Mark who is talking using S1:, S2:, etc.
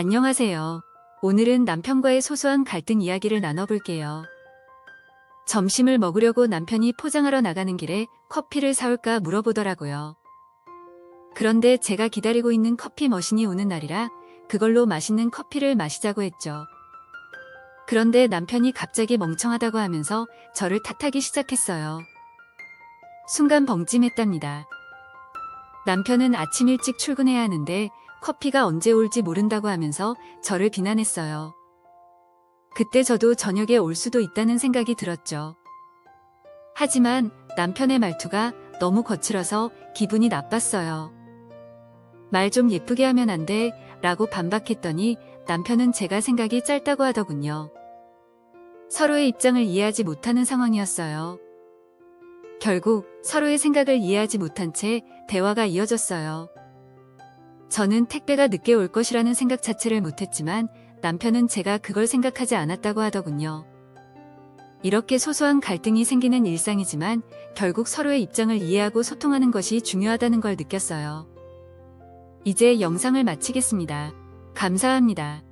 S1: 안녕하세요. 오늘은 남편과의 소소한 갈등 이야기를 나눠볼게요. 점심을 먹으려고 남편이 포장하러 나가는 길에 커피를 사올까 물어보더라고요. 그런데 제가 기다리고 있는 커피 머신이 오는 날이라 그걸로 맛있는 커피를 마시자고 했죠. 그런데 남편이 갑자기 멍청하다고 하면서 저를 탓하기 시작했어요. 순간 벙찜했답니다. 남편은 아침 일찍 출근해야 하는데 커피가 언제 올지 모른다고 하면서 저를 비난했어요. 그때 저도 저녁에 올 수도 있다는 생각이 들었죠. 하지만 남편의 말투가 너무 거칠어서 기분이 나빴어요. 말 좀 예쁘게 하면 안 돼? 라고 반박했더니 남편은 제가 생각이 짧다고 하더군요. 서로의 입장을 이해하지 못하는 상황이었어요. 결국 서로의 생각을 이해하지 못한 채 대화가 이어졌어요. 저는 택배가 늦게 올 것이라는 생각 자체를 못했지만 남편은 제가 그걸 생각하지 않았다고 하더군요. 이렇게 소소한 갈등이 생기는 일상이지만 결국 서로의 입장을 이해하고 소통하는 것이 중요하다는 걸 느꼈어요. 이제 영상을 마치겠습니다. 감사합니다.